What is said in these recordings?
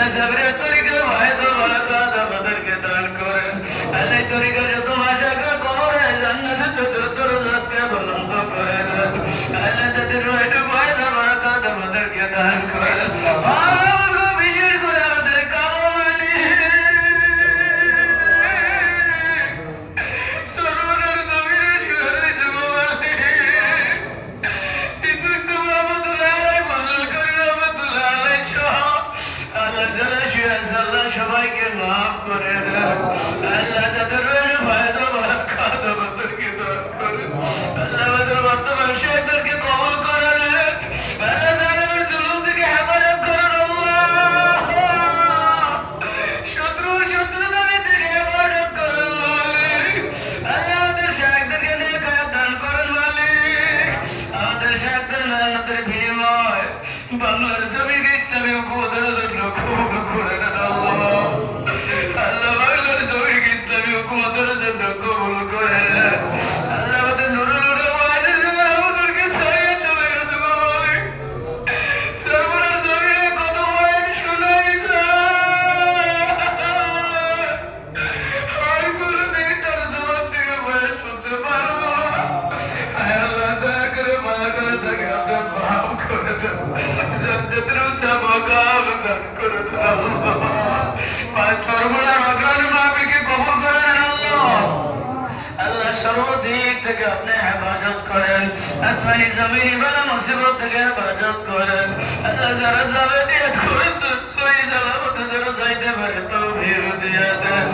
ለዘብሬ বাংলার জমিকে ইসলামী হুকুমতের സത്യത്തിനും സമാകാലം সর্বদা রজনী মাহবিকে কবর করেন আল্লাহ আল্লাহ সর্বদিক থেকে আপনি হেফাজত করেন আসমানি জমিনি যারা যাবে দিয়ে যারা যাইতে পারে তৌফিক দিয়ে দেন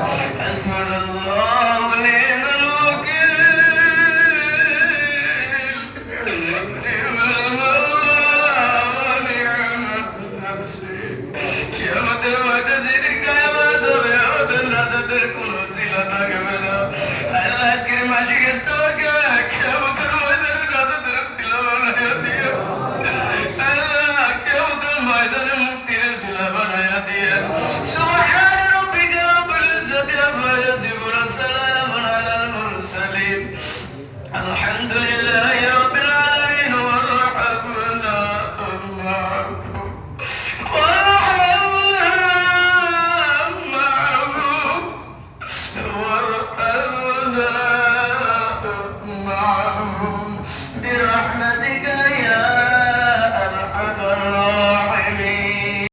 আসমান الحمد لله يا